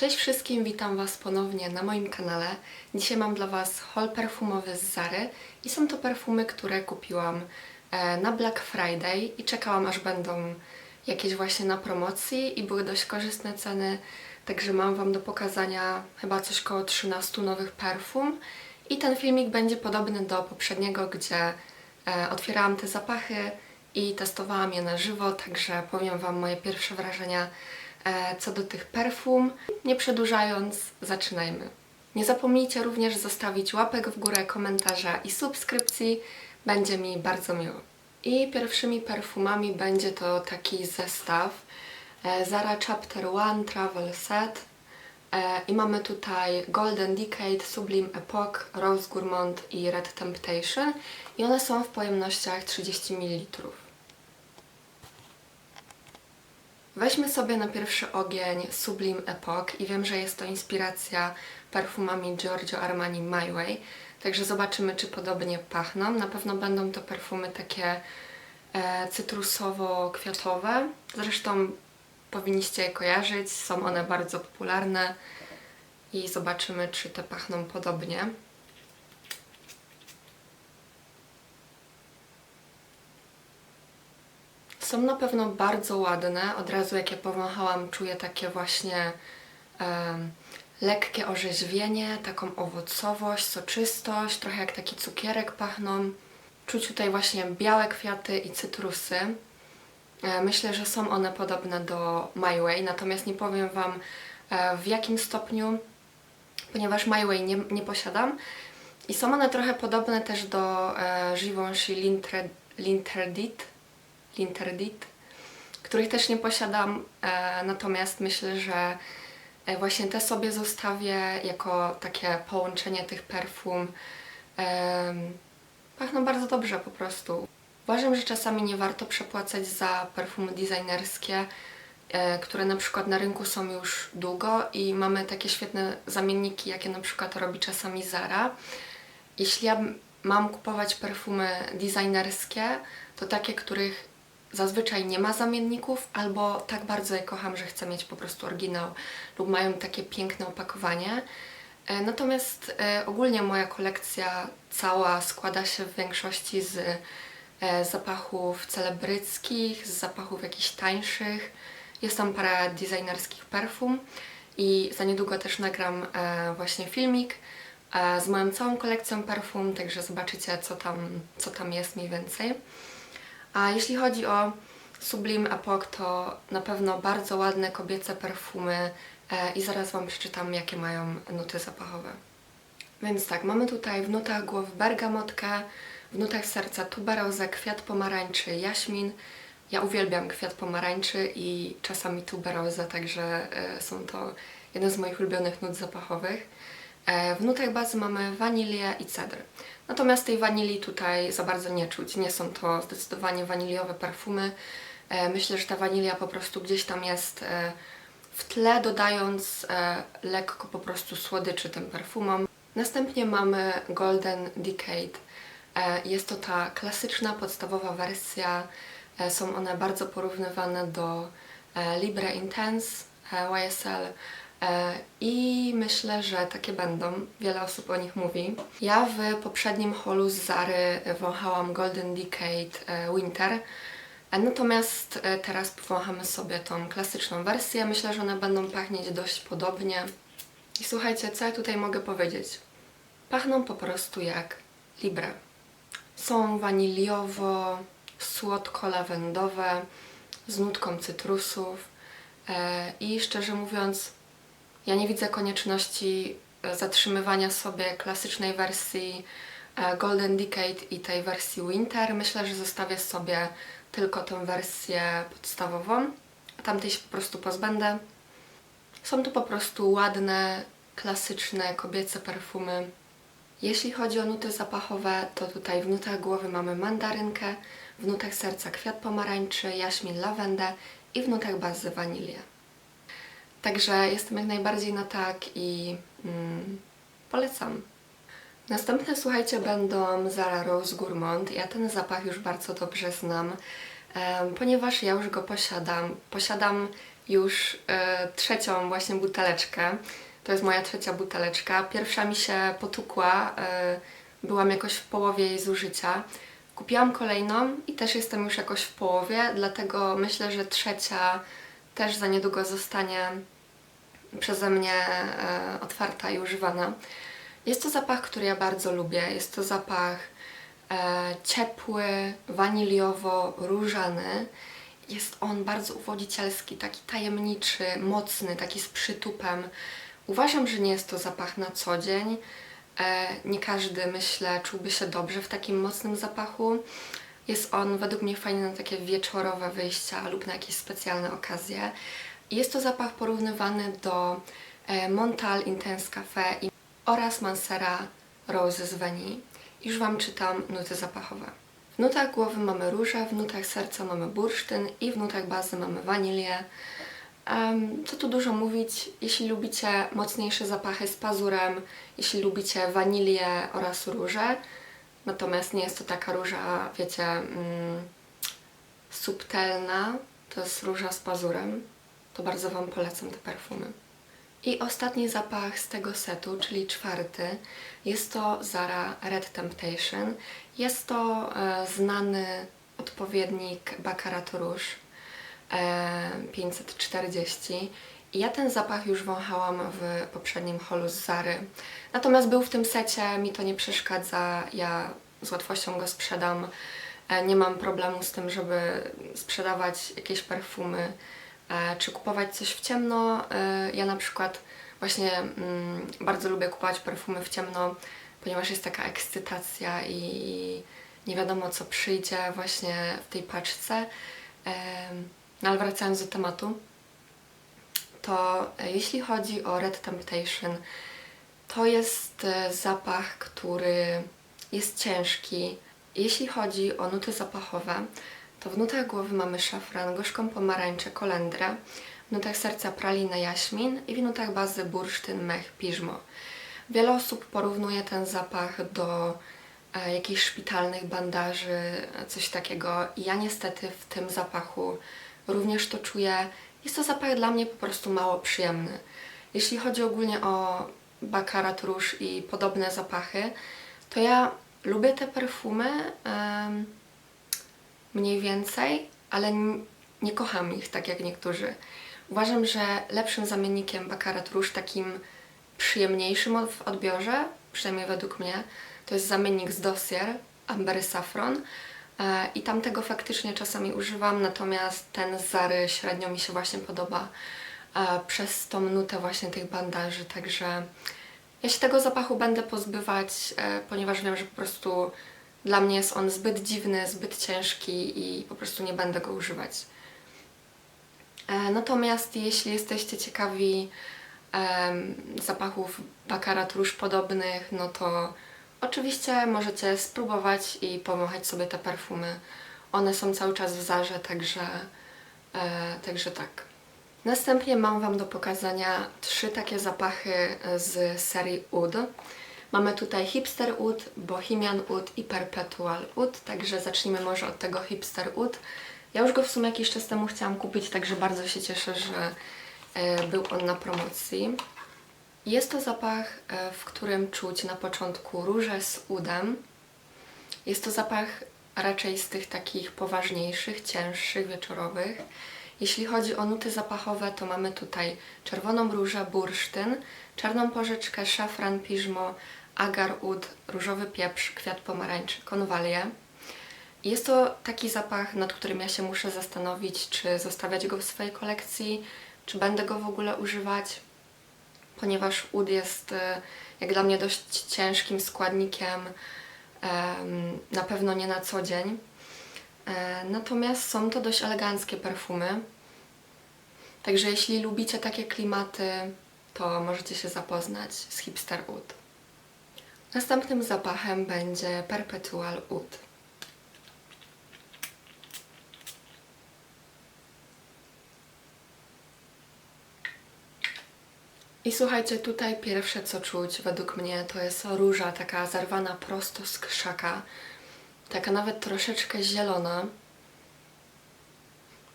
Cześć wszystkim, witam Was ponownie na moim kanale. Dzisiaj mam dla Was haul perfumowy z Zary i są to perfumy, które kupiłam e, na Black Friday i czekałam aż będą jakieś właśnie na promocji i były dość korzystne ceny, także mam Wam do pokazania chyba coś koło 13 nowych perfum i ten filmik będzie podobny do poprzedniego, gdzie e, otwierałam te zapachy i testowałam je na żywo, także powiem Wam moje pierwsze wrażenia co do tych perfum. Nie przedłużając, zaczynajmy. Nie zapomnijcie również zostawić łapek w górę, komentarza i subskrypcji, będzie mi bardzo miło. I pierwszymi perfumami będzie to taki zestaw e, Zara Chapter One Travel Set. E, I mamy tutaj Golden Decade, Sublime Epoch, Rose Gourmand i Red Temptation. I one są w pojemnościach 30 ml. Weźmy sobie na pierwszy ogień Sublime Epoch i wiem, że jest to inspiracja perfumami Giorgio Armani My Way, także zobaczymy, czy podobnie pachną. Na pewno będą to perfumy takie e, cytrusowo-kwiatowe. Zresztą powinniście je kojarzyć, są one bardzo popularne i zobaczymy, czy te pachną podobnie. Są na pewno bardzo ładne. Od razu jak je powąchałam, czuję takie właśnie lekkie orzeźwienie, taką owocowość, soczystość, trochę jak taki cukierek pachną. Czuć tutaj właśnie białe kwiaty i cytrusy. E, Myślę, że są one podobne do My Way, natomiast nie powiem Wam e, w jakim stopniu, ponieważ My Way nie, nie posiadam. I są one trochę podobne też do Givenchy Lintre- Linterdit, Linterdit, których też nie posiadam, e, natomiast myślę, że e, właśnie te sobie zostawię jako takie połączenie tych perfum. Em, pachną bardzo dobrze po prostu. Uważam, że czasami nie warto przepłacać za perfumy designerskie, e, które na przykład na rynku są już długo i mamy takie świetne zamienniki, jakie na przykład robi czasami Zara. Jeśli ja mam kupować perfumy designerskie, to takie, których zazwyczaj nie ma zamienników, albo tak bardzo je kocham, że chcę mieć po prostu oryginał, lub mają takie piękne opakowanie. E, Natomiast e, ogólnie moja kolekcja cała składa się w większości z e, zapachów celebryckich, z zapachów jakichś tańszych. Jest tam parę designerskich perfum i za niedługo też nagram właśnie filmik z moją całą kolekcją perfum, także zobaczycie co tam, co tam jest mniej więcej. A jeśli chodzi o Sublime Epoch, to na pewno bardzo ładne kobiece perfumy e, i zaraz Wam przeczytam, jakie mają nuty zapachowe. Więc tak, mamy tutaj w nutach głowy bergamotkę, w nutach serca tuberozę, kwiat pomarańczy, jaśmin. Ja uwielbiam kwiat pomarańczy i czasami tuberozę, także e, są to jeden z moich ulubionych nut zapachowych. E, W nutach bazy mamy wanilię i cedr. Natomiast tej wanilii tutaj za bardzo nie czuć. Nie są to zdecydowanie waniliowe perfumy. E, Myślę, że ta wanilia po prostu gdzieś tam jest e, w tle, dodając lekko po prostu słodyczy tym perfumom. Następnie mamy Golden Decade. Jest to ta klasyczna, podstawowa wersja. Są one bardzo porównywane do Libre Intense YSL. E, I myślę, że takie będą. Wiele osób o nich mówi. Ja w poprzednim holu z Zary wąchałam Golden Decade e, Winter. E, Natomiast teraz powąchamy sobie tą klasyczną wersję. Myślę, że one będą pachnieć dość podobnie. I słuchajcie, co ja tutaj mogę powiedzieć? Pachną po prostu jak Libre. Są waniliowo, słodko-lawendowe, z nutką cytrusów. I szczerze mówiąc, ja nie widzę konieczności e, zatrzymywania sobie klasycznej wersji e, Golden Decade i tej wersji Winter. Myślę, że zostawię sobie tylko tę wersję podstawową, tamtej się po prostu pozbędę. Są to po prostu ładne, klasyczne, kobiece perfumy. Jeśli chodzi o nuty zapachowe, to tutaj w nutach głowy mamy mandarynkę, w nutach serca kwiat pomarańczy, jaśmin, lawendę i w nutach bazy wanilię. Także jestem jak najbardziej na tak i mm, polecam. Następne, słuchajcie, będą Zara Rose Gourmand. Ja ten zapach już bardzo dobrze znam, ponieważ ja już go posiadam. Posiadam już e, trzecią właśnie buteleczkę. To jest moja trzecia buteleczka. Pierwsza mi się potukła, e, byłam jakoś w połowie jej zużycia. Kupiłam kolejną i też jestem już jakoś w połowie, dlatego myślę, że trzecia też za niedługo zostanie przeze mnie e, otwarta i używana. Jest to zapach, który ja bardzo lubię. Jest to zapach e, ciepły, waniliowo-różany. Jest on bardzo uwodzicielski, taki tajemniczy, mocny, taki z przytupem. Uważam, że nie jest to zapach na co dzień. E, nie każdy, myślę, czułby się dobrze w takim mocnym zapachu. Jest on według mnie fajny na takie wieczorowe wyjścia lub na jakieś specjalne okazje. Jest to zapach porównywany do e, Montal Intense Cafe oraz Mansera Rose z Vanille. Już Wam czytam nuty zapachowe. W nutach głowy mamy różę, w nutach serca mamy bursztyn i w nutach bazy mamy wanilię. Em, co tu dużo mówić, jeśli lubicie mocniejsze zapachy z pazurem, jeśli lubicie wanilię oraz różę, natomiast nie jest to taka róża, wiecie, mm, subtelna, to jest róża z pazurem, to bardzo Wam polecam te perfumy. I ostatni zapach z tego setu, czyli czwarty, jest to Zara Red Temptation. Jest to e, znany odpowiednik Baccarat Rouge e, 540. Ja ten zapach już wąchałam w poprzednim holu z Zary. Natomiast był w tym secie, mi to nie przeszkadza, ja z łatwością go sprzedam. E, Nie mam problemu z tym, żeby sprzedawać jakieś perfumy e, czy kupować coś w ciemno. E, Ja na przykład właśnie mm, bardzo lubię kupować perfumy w ciemno, ponieważ jest taka ekscytacja i nie wiadomo co przyjdzie właśnie w tej paczce. No ale wracając do tematu, to e, jeśli chodzi o Red Temptation, to jest e, zapach, który jest ciężki. Jeśli chodzi o nuty zapachowe, to w nutach głowy mamy szafran, gorzką pomarańczę, kolendrę, w nutach serca pralinę, jaśmin i w nutach bazy bursztyn, mech, piżmo. Wiele osób porównuje ten zapach do e, jakichś szpitalnych bandaży, coś takiego. I ja niestety w tym zapachu również to czuję. Jest to zapach dla mnie po prostu mało przyjemny. Jeśli chodzi ogólnie o Baccarat Rouge i podobne zapachy, to ja lubię te perfumy em, mniej więcej, ale nie kocham ich tak jak niektórzy. Uważam, że lepszym zamiennikiem Baccarat Rouge, takim przyjemniejszym w odbiorze, przynajmniej według mnie, to jest zamiennik z Dossier, Ambery Saffron. E, I tamtego faktycznie czasami używam, natomiast ten z Zary średnio mi się właśnie podoba e, przez tą nutę właśnie tych bandaży, także ja się tego zapachu będę pozbywać, e, ponieważ wiem, że po prostu dla mnie jest on zbyt dziwny, zbyt ciężki i po prostu nie będę go używać. Natomiast jeśli jesteście ciekawi zapachów Baccarat Rouge podobnych, no to oczywiście możecie spróbować i pomachać sobie te perfumy. One są cały czas w Zarze, także, e, także tak. Następnie mam Wam do pokazania trzy takie zapachy z serii Oud. Mamy tutaj Hipster Oud, Bohemian Oud i Perpetual Oud, także zacznijmy może od tego Hipster Oud. Ja już go w sumie jakiś czas temu chciałam kupić, także bardzo się cieszę, że e, był on na promocji. Jest to zapach, e, w którym czuć na początku róże z udem. Jest to zapach raczej z tych takich poważniejszych, cięższych, wieczorowych. Jeśli chodzi o nuty zapachowe, to mamy tutaj czerwoną różę, bursztyn, czarną porzeczkę, szafran, piżmo, agar ud, różowy pieprz, kwiat pomarańczy, konwalię. Jest to taki zapach, nad którym ja się muszę zastanowić, czy zostawiać go w swojej kolekcji, czy będę go w ogóle używać, ponieważ ud jest e, jak dla mnie dość ciężkim składnikiem, em, na pewno nie na co dzień. E, Natomiast są to dość eleganckie perfumy. Także jeśli lubicie takie klimaty, to możecie się zapoznać z Hipster Oud. Następnym zapachem będzie Perpetual Oud. I słuchajcie, tutaj pierwsze co czuć według mnie to jest róża taka zerwana prosto z krzaka, taka nawet troszeczkę zielona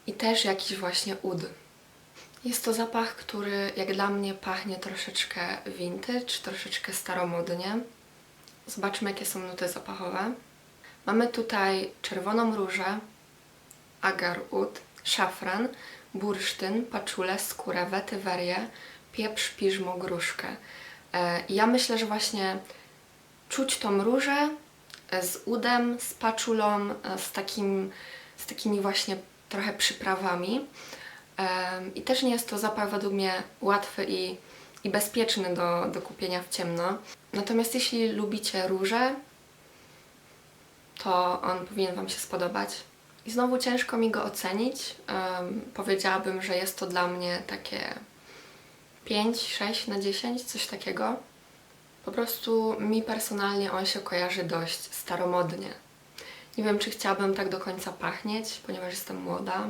i też jakiś właśnie ud. Jest to zapach, który jak dla mnie pachnie troszeczkę vintage, troszeczkę staromodnie. Zobaczmy, jakie są nuty zapachowe. Mamy tutaj czerwoną różę, agar ud, szafran, bursztyn, paczulę, skórę, wetywerię, pieprz, piżmo, gruszkę. E, Ja myślę, że właśnie czuć tą różę e, z udem, z paczulą, e, z, takim, z takimi właśnie trochę przyprawami. I też nie jest to zapach według mnie łatwy i, i bezpieczny do, do kupienia w ciemno. Natomiast jeśli lubicie róże, to on powinien Wam się spodobać. I znowu ciężko mi go ocenić. Em, powiedziałabym, że jest to dla mnie takie 5, 6 na 10, coś takiego. Po prostu mi personalnie on się kojarzy dość staromodnie. Nie wiem, czy chciałabym tak do końca pachnieć, ponieważ jestem młoda.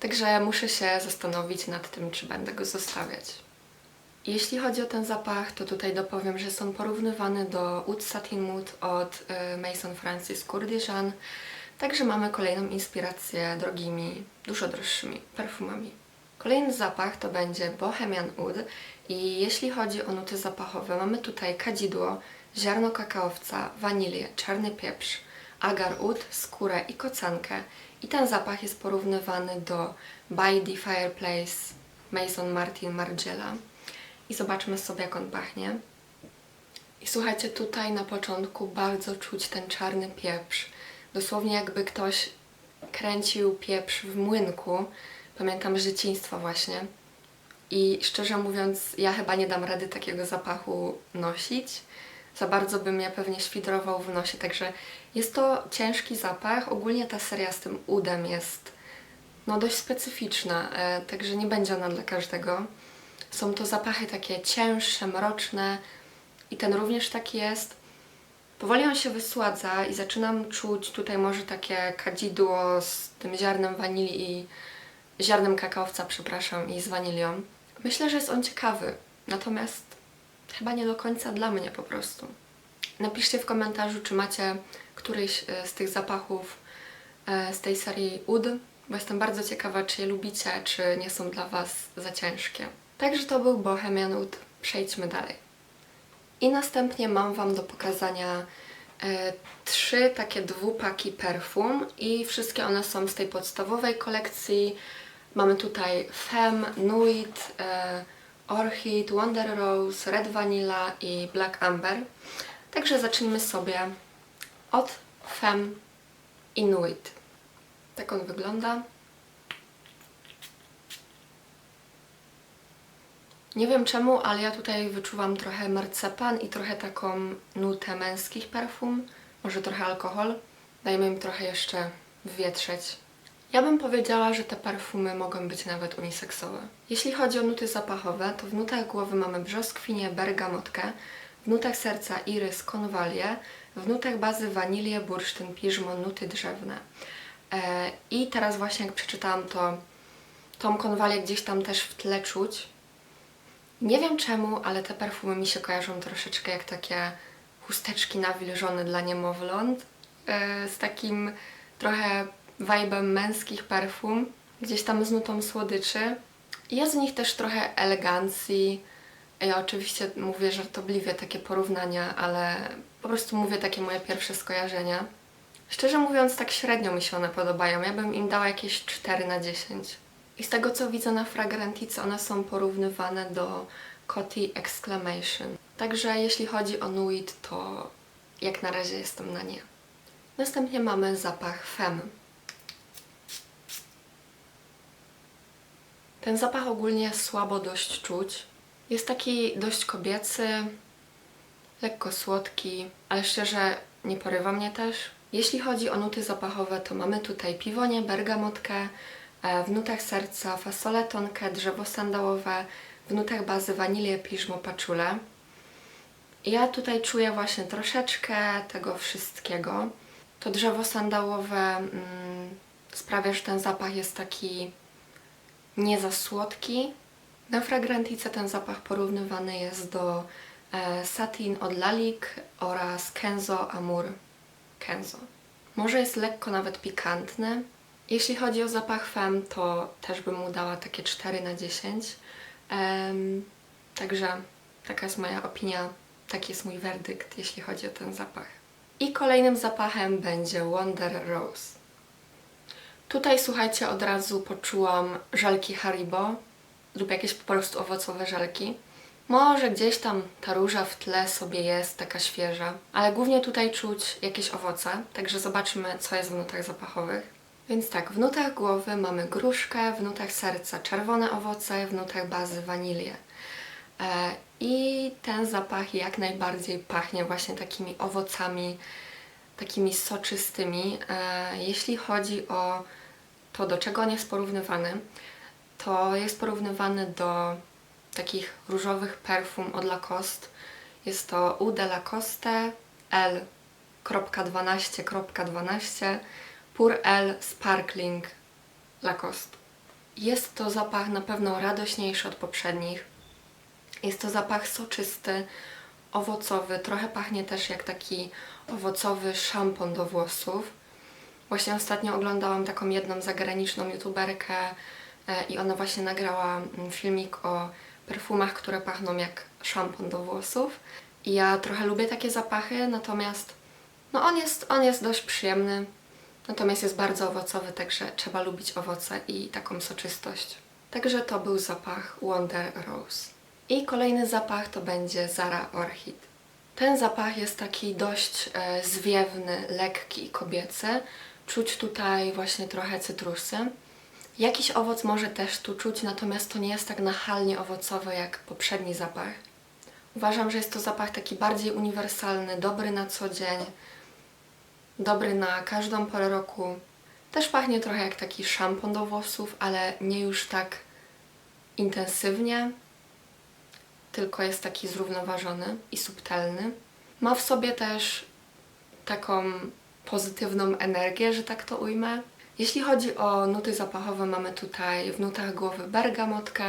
Także muszę się zastanowić nad tym, czy będę go zostawiać. Jeśli chodzi o ten zapach, to tutaj dopowiem, że jest on porównywany do Oud Satin Mood od y, Mason Francis Kurdijan. Także mamy kolejną inspirację drogimi, dużo droższymi perfumami. Kolejny zapach to będzie Bohemian Oud i jeśli chodzi o nuty zapachowe, mamy tutaj kadzidło, ziarno kakaowca, wanilię, czarny pieprz, agar oud, skórę i kocankę. I ten zapach jest porównywany do By the Fireplace Mason Martin Margiela. I zobaczmy sobie, jak on pachnie. I słuchajcie, tutaj na początku bardzo czuć ten czarny pieprz. Dosłownie jakby ktoś kręcił pieprz w młynku. Pamiętam z dzieciństwa właśnie. I szczerze mówiąc, ja chyba nie dam rady takiego zapachu nosić. Za bardzo by mnie pewnie świdrował w nosie, także jest to ciężki zapach. Ogólnie ta seria z tym udem jest no dość specyficzna, e, także nie będzie ona dla każdego. Są to zapachy takie cięższe, mroczne i ten również taki jest. Powoli on się wysładza i zaczynam czuć tutaj może takie kadzidło z tym ziarnem wanilii i ziarnem kakaowca, przepraszam, i z wanilią. Myślę, że jest on ciekawy, natomiast chyba nie do końca dla mnie po prostu. Napiszcie w komentarzu, czy macie któryś e, z tych zapachów e, z tej serii Ud, bo jestem bardzo ciekawa, czy je lubicie, czy nie są dla Was za ciężkie. Także to był Bohemian Ud. Przejdźmy dalej. I następnie mam Wam do pokazania e, trzy takie dwupaki perfum i wszystkie one są z tej podstawowej kolekcji. Mamy tutaj Femme, Nuit, e, Orchid, Wonder Rose, Red Vanilla i Black Amber. Także zacznijmy sobie od Femme i Nuit. Tak on wygląda. Nie wiem czemu, ale ja tutaj wyczuwam trochę marcepan i trochę taką nutę męskich perfum. Może trochę alkohol. Dajmy im trochę jeszcze wywietrzeć. Ja bym powiedziała, że te perfumy mogą być nawet uniseksowe. Jeśli chodzi o nuty zapachowe, to w nutach głowy mamy brzoskwinię, bergamotkę, w nutach serca irys, konwalię, w nutach bazy wanilię, bursztyn, piżmo, nuty drzewne. E, I teraz właśnie jak przeczytałam to, tą konwalię gdzieś tam też w tle czuć. Nie wiem czemu, ale te perfumy mi się kojarzą troszeczkę jak takie chusteczki nawilżone dla niemowląt, e, z takim trochę vibem męskich perfum, gdzieś tam z nutą słodyczy. Jest w nich też trochę elegancji. Ja oczywiście mówię żartobliwie takie porównania, ale po prostu mówię takie moje pierwsze skojarzenia. Szczerze mówiąc, tak średnio mi się one podobają. Ja bym im dała jakieś 4 na 10. I z tego co widzę na Fragrantice, one są porównywane do Coty Exclamation. Także jeśli chodzi o Nuit, to jak na razie jestem na nie. Następnie mamy zapach Femme. Ten zapach ogólnie słabo dość czuć. Jest taki dość kobiecy, lekko słodki, ale szczerze nie porywa mnie też. Jeśli chodzi o nuty zapachowe, to mamy tutaj piwonie, bergamotkę, e, w nutach serca fasolę tonkę, drzewo sandałowe, w nutach bazy wanilię, piżmo, paczulę. Ja tutaj czuję właśnie troszeczkę tego wszystkiego. To drzewo sandałowe mm, sprawia, że ten zapach jest taki nie za słodki. Na Fragrantice ten zapach porównywany jest do e, Satin od Lalik oraz Kenzo Amour Kenzo. Może jest lekko nawet pikantny. Jeśli chodzi o zapach fem, to też bym mu dała takie 4 na 10. Em, także taka jest moja opinia, taki jest mój werdykt, jeśli chodzi o ten zapach. I kolejnym zapachem będzie Wonder Rose. Tutaj słuchajcie, od razu poczułam żelki Haribo lub jakieś po prostu owocowe żelki. Może gdzieś tam ta róża w tle sobie jest taka świeża, ale głównie tutaj czuć jakieś owoce, także zobaczmy, co jest w nutach zapachowych. Więc tak, w nutach głowy mamy gruszkę, w nutach serca czerwone owoce, w nutach bazy wanilię. E, I ten zapach jak najbardziej pachnie właśnie takimi owocami, takimi soczystymi. E, Jeśli chodzi o to, do czego on jest porównywany, to jest porównywany do takich różowych perfum od Lacoste. Jest to Eau de Lacoste L.12.12 Pur L Sparkling Lacoste. Jest to zapach na pewno radośniejszy od poprzednich. Jest to zapach soczysty, owocowy, trochę pachnie też jak taki owocowy szampon do włosów. Właśnie ostatnio oglądałam taką jedną zagraniczną youtuberkę e, i ona właśnie nagrała mm, filmik o perfumach, które pachną jak szampon do włosów. I ja trochę lubię takie zapachy, natomiast no on jest, on jest dość przyjemny. Natomiast jest bardzo owocowy, także trzeba lubić owoce i taką soczystość. Także to był zapach Wonder Rose. I kolejny zapach to będzie Zara Orchid. Ten zapach jest taki dość e, zwiewny, lekki kobiecy. Czuć tutaj właśnie trochę cytrusy. Jakiś owoc może też tu czuć, natomiast to nie jest tak nachalnie owocowe jak poprzedni zapach. Uważam, że jest to zapach taki bardziej uniwersalny, dobry na co dzień, dobry na każdą porę roku. Też pachnie trochę jak taki szampon do włosów, ale nie już tak intensywnie, tylko jest taki zrównoważony i subtelny. Ma w sobie też taką pozytywną energię, że tak to ujmę. Jeśli chodzi o nuty zapachowe, mamy tutaj w nutach głowy bergamotkę,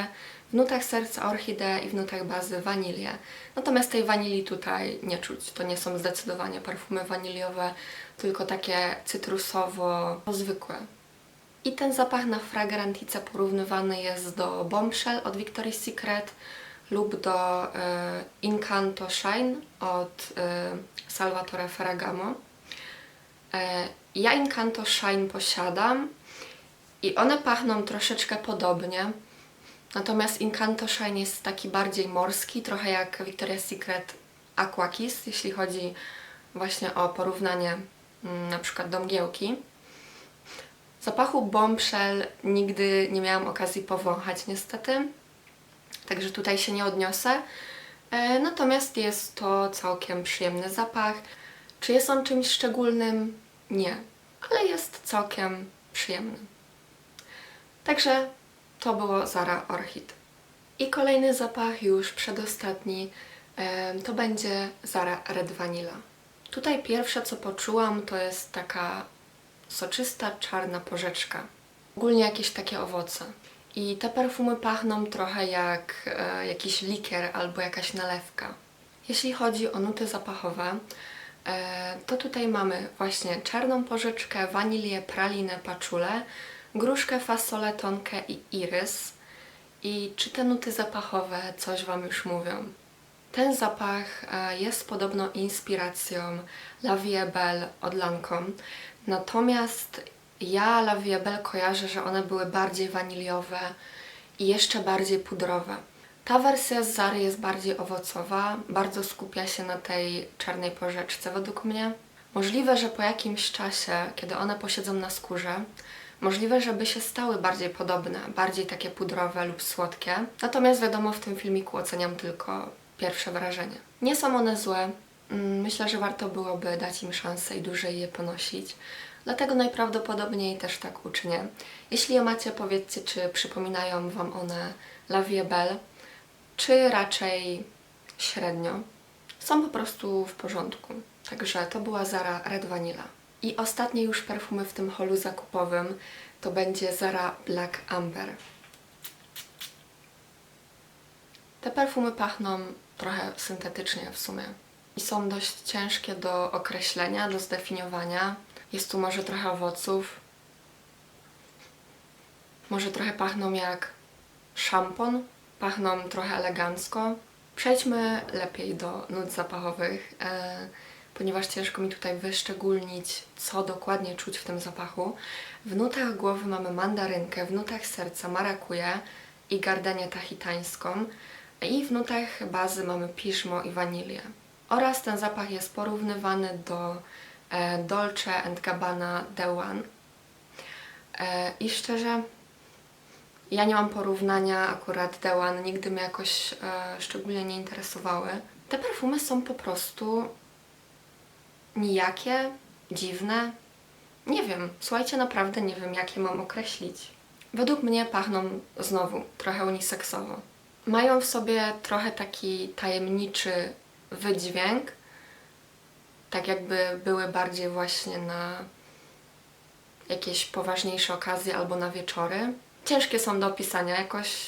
w nutach serca orchideę i w nutach bazy wanilię. Natomiast tej wanilii tutaj nie czuć. To nie są zdecydowanie perfumy waniliowe, tylko takie cytrusowo zwykłe. I ten zapach na fragrantice porównywany jest do Bombshell od Victoria's Secret lub do y, Incanto Shine od y, Salvatore Ferragamo. Y, ja Incanto Shine posiadam i one pachną troszeczkę podobnie. Natomiast Incanto Shine jest taki bardziej morski, trochę jak Victoria's Secret Aqua Kiss, jeśli chodzi właśnie o porównanie mm, na przykład do mgiełki. Zapachu Bombshell nigdy nie miałam okazji powąchać niestety, także tutaj się nie odniosę. E, natomiast jest to całkiem przyjemny zapach. Czy jest on czymś szczególnym? Nie, ale jest całkiem przyjemny. Także to było Zara Orchid. I kolejny zapach, już przedostatni, to będzie Zara Red Vanilla. Tutaj pierwsze co poczułam to jest taka soczysta czarna porzeczka. Ogólnie jakieś takie owoce. I te perfumy pachną trochę jak e, jakiś likier albo jakaś nalewka. Jeśli chodzi o nuty zapachowe, to tutaj mamy właśnie czarną porzeczkę, wanilię, pralinę, paczulę, gruszkę, fasolę, tonkę i irys. I czy te nuty zapachowe coś Wam już mówią? Ten zapach e, jest podobno inspiracją La Vie Belle od Lancome, natomiast ja La Vie Belle kojarzę, że one były bardziej waniliowe i jeszcze bardziej pudrowe. Ta wersja z Zary jest bardziej owocowa, bardzo skupia się na tej czarnej porzeczce według mnie. Możliwe, że po jakimś czasie, kiedy one posiedzą na skórze, możliwe, żeby się stały bardziej podobne, bardziej takie pudrowe lub słodkie. Natomiast wiadomo, w tym filmiku oceniam tylko pierwsze wrażenie. Nie są one złe. Mm, Myślę, że warto byłoby dać im szansę i dłużej je ponosić. Dlatego najprawdopodobniej też tak uczynię. Jeśli je macie, powiedzcie, czy przypominają Wam one La Vie Belle, czy raczej średnio. Są po prostu w porządku. Także to była Zara Red Vanilla. I ostatnie już perfumy w tym holu zakupowym to będzie Zara Black Amber. Te perfumy pachną trochę syntetycznie w sumie i są dość ciężkie do określenia, do zdefiniowania. Jest tu może trochę owoców, Może trochę pachną jak szampon, pachną trochę elegancko. Przejdźmy lepiej do nut zapachowych, e, ponieważ ciężko mi tutaj wyszczególnić, co dokładnie czuć w tym zapachu. W nutach głowy mamy mandarynkę, w nutach serca marakuję i gardenię tahitańską i w nutach bazy mamy piżmo i wanilię. Oraz ten zapach jest porównywany do e, Dolce Gabbana The One. E, I szczerze, ja nie mam porównania, akurat One nigdy mnie jakoś e, szczególnie nie interesowały. Te perfumy są po prostu nijakie, dziwne. Nie wiem, słuchajcie, naprawdę nie wiem, jak je mam określić. Według mnie pachną znowu trochę uniseksowo. Mają w sobie trochę taki tajemniczy wydźwięk, tak jakby były bardziej właśnie na jakieś poważniejsze okazje albo na wieczory. Ciężkie są do opisania, jakoś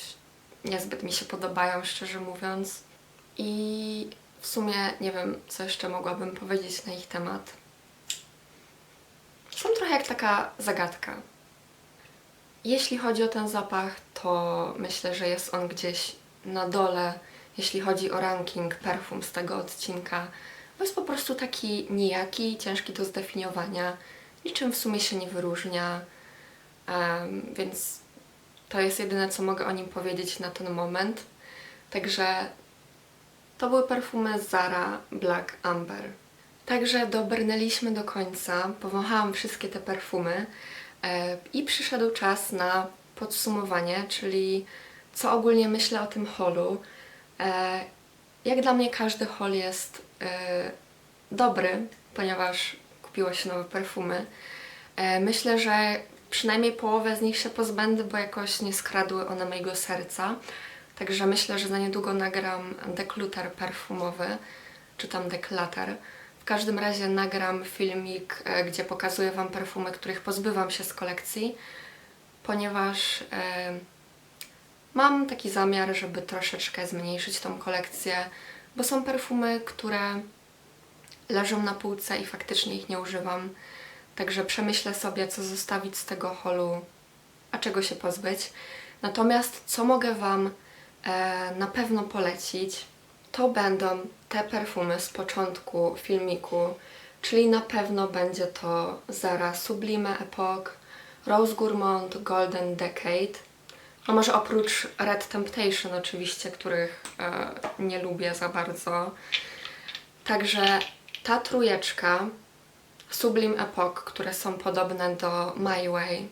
niezbyt mi się podobają, szczerze mówiąc. I w sumie nie wiem, co jeszcze mogłabym powiedzieć na ich temat. Są trochę jak taka zagadka. Jeśli chodzi o ten zapach, to myślę, że jest on gdzieś na dole, jeśli chodzi o ranking perfum z tego odcinka. Bo jest po prostu taki nijaki, ciężki do zdefiniowania, niczym w sumie się nie wyróżnia, em, więc to jest jedyne, co mogę o nim powiedzieć na ten moment. Także to były perfumy Zara Black Amber. Także dobrnęliśmy do końca, powąchałam wszystkie te perfumy e, i przyszedł czas na podsumowanie, czyli co ogólnie myślę o tym holu. E, jak dla mnie każdy hol jest e, dobry, ponieważ kupiło się nowe perfumy. Myślę, że przynajmniej połowę z nich się pozbędę, bo jakoś nie skradły one mojego serca. Także myślę, że za niedługo nagram dekluter perfumowy, czy tam deklater. W każdym razie nagram filmik, e, gdzie pokazuję Wam perfumy, których pozbywam się z kolekcji, ponieważ e, mam taki zamiar, żeby troszeczkę zmniejszyć tą kolekcję, bo są perfumy, które leżą na półce i faktycznie ich nie używam. Także przemyślę sobie, co zostawić z tego holu, a czego się pozbyć. Natomiast co mogę Wam e, na pewno polecić, to będą te perfumy z początku filmiku, czyli na pewno będzie to Zara Sublime Epoch, Rose Gourmand Golden Decade, a może oprócz Red Temptation oczywiście, których e, nie lubię za bardzo. Także ta trójeczka Sublime Epoch, które są podobne do My Way.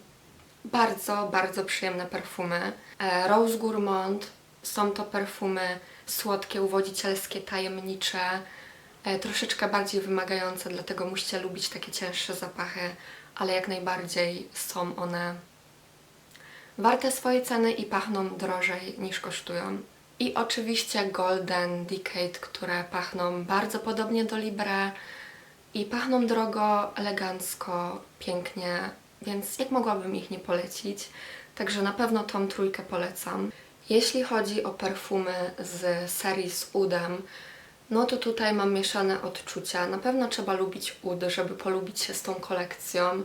Bardzo, bardzo przyjemne perfumy. E, Rose Gourmand są to perfumy słodkie, uwodzicielskie, tajemnicze, e, troszeczkę bardziej wymagające, dlatego musicie lubić takie cięższe zapachy, ale jak najbardziej są one warte swojej ceny i pachną drożej niż kosztują. I oczywiście Golden Decade, które pachną bardzo podobnie do Libre i pachną drogo, elegancko, pięknie, więc jak mogłabym ich nie polecić? Także na pewno tą trójkę polecam. Jeśli chodzi o perfumy z serii z udem, no to tutaj mam mieszane odczucia. Na pewno trzeba lubić ud, żeby polubić się z tą kolekcją.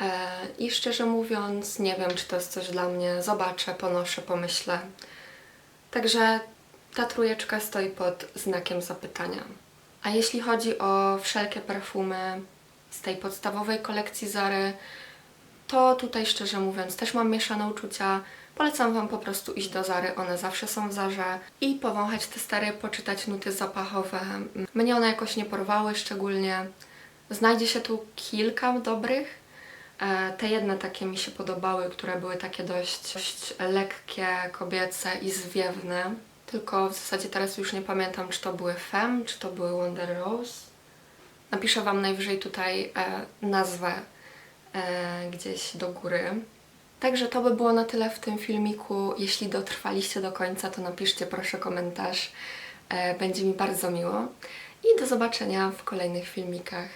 E, I szczerze mówiąc, nie wiem, czy to jest coś dla mnie. Zobaczę, ponoszę, pomyślę. Także ta trójeczka stoi pod znakiem zapytania. A jeśli chodzi o wszelkie perfumy z tej podstawowej kolekcji Zary, to tutaj szczerze mówiąc też mam mieszane uczucia. Polecam Wam po prostu iść do Zary, one zawsze są w Zarze i powąchać te stare, poczytać nuty zapachowe. Mnie one jakoś nie porwały szczególnie. Znajdzie się tu kilka dobrych. E, Te jedne takie mi się podobały, które były takie dość, dość lekkie, kobiece i zwiewne. Tylko w zasadzie teraz już nie pamiętam, czy to były Femme, czy to były Wonder Rose. Napiszę Wam najwyżej tutaj e, nazwę e, gdzieś do góry. Także to by było na tyle w tym filmiku. Jeśli dotrwaliście do końca, to napiszcie proszę komentarz. E, będzie mi bardzo miło. I do zobaczenia w kolejnych filmikach.